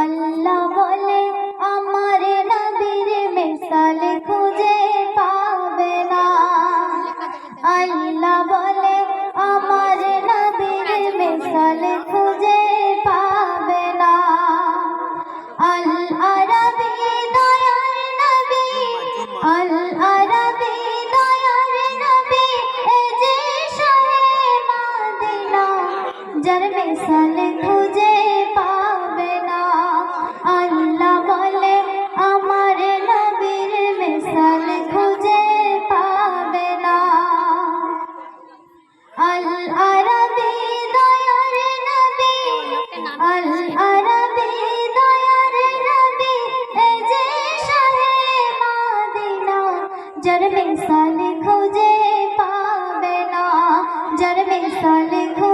আল্লাহ বলে, আমার নবীর মিসাল খুঁজে পাবে না। আল্লাহ বলে, আমার নবীর মিসাল খুঁজে পাবে না। আল আরবি দয়ার নবী আল আরবি দয়ার নবী, এ যে শাহে মদিনা, যার মিসাল আল আরবি, দয়ার নবী এ শাহে মদিনা, যার মিসাল খুঁজে পাবে না, যার মিসাল খুঁজে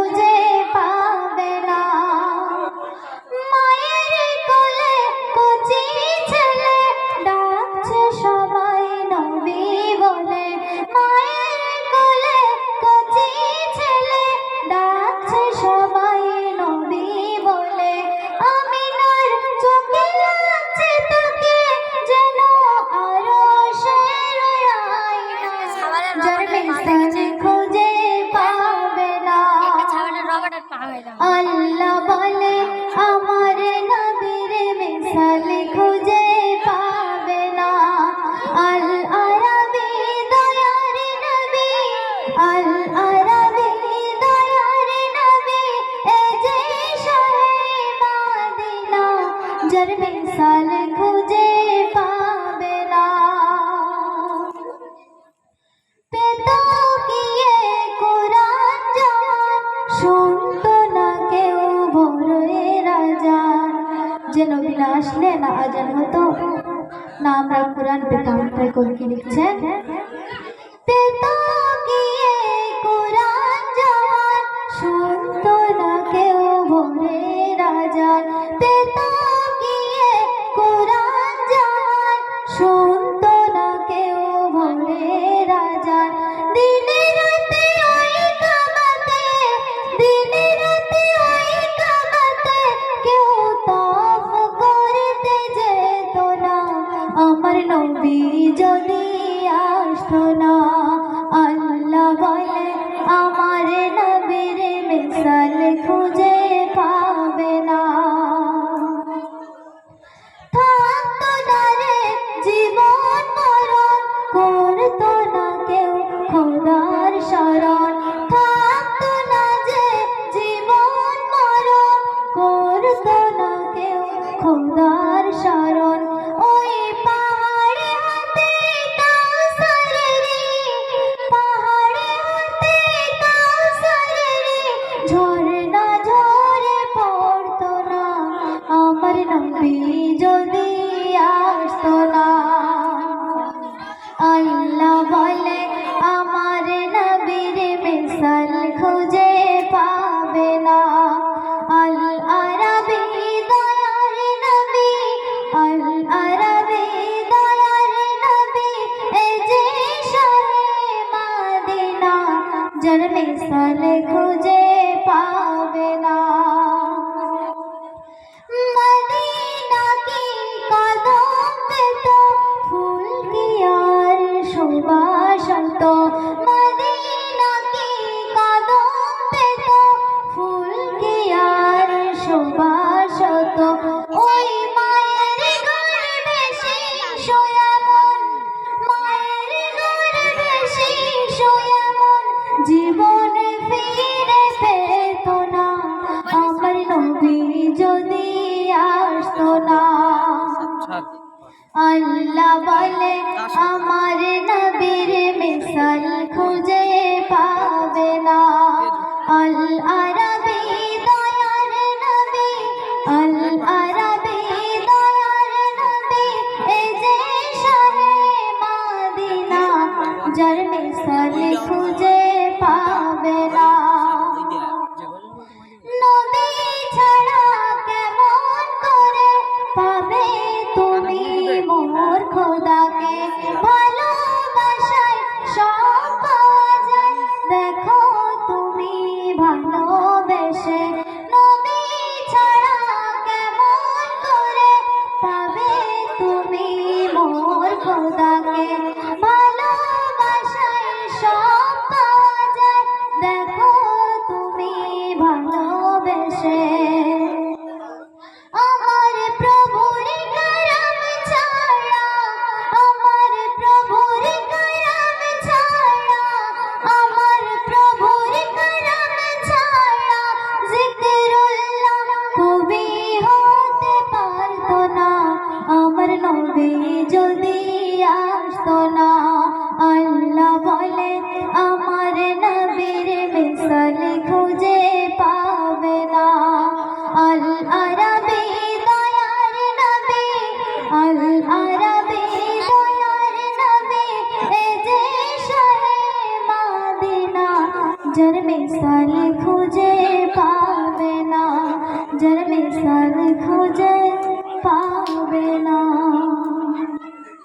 যে নবীরা আসলে না আজান হতো। না আমরা কোরআন পেতাম তাই লিখছেন? গিয়ে কোরআন জান শুনতো না কেউ ভোরে রাজান খোদার শরণ ওই পাহাড়ে হাতে কাউসারেরি পাহাড়ে হাতে কাউসারেরি ঝরনা ঝরে পড়তো না, আমার নবী যদি আসতো না। আল্লাহ বলে, আমার নবীর মিসাল খুঁজে পাবে না। যার মিসাল খুঁজে পাবে না। মদিনা কি বলে, আমার নবীর মিসাল খুঁজে পাবে না। আল আরবি দয়ার নবী আল আরবি দয়ার নবী, এ যে শাহে মদিনা, যার মিসাল খুঁজে পাবে না। নবী যদি আসতো না, আল্লাহ বলে, আমার নবীর মিসাল খুঁজে পাবে না। আল আরবি দয়ার নবী আল আরবি দয়ার নবী, এ যে শহে মাদিনা, যার মিসাল খুঁজে পাবে না, যার মিসাল খুঁজে পাবে না।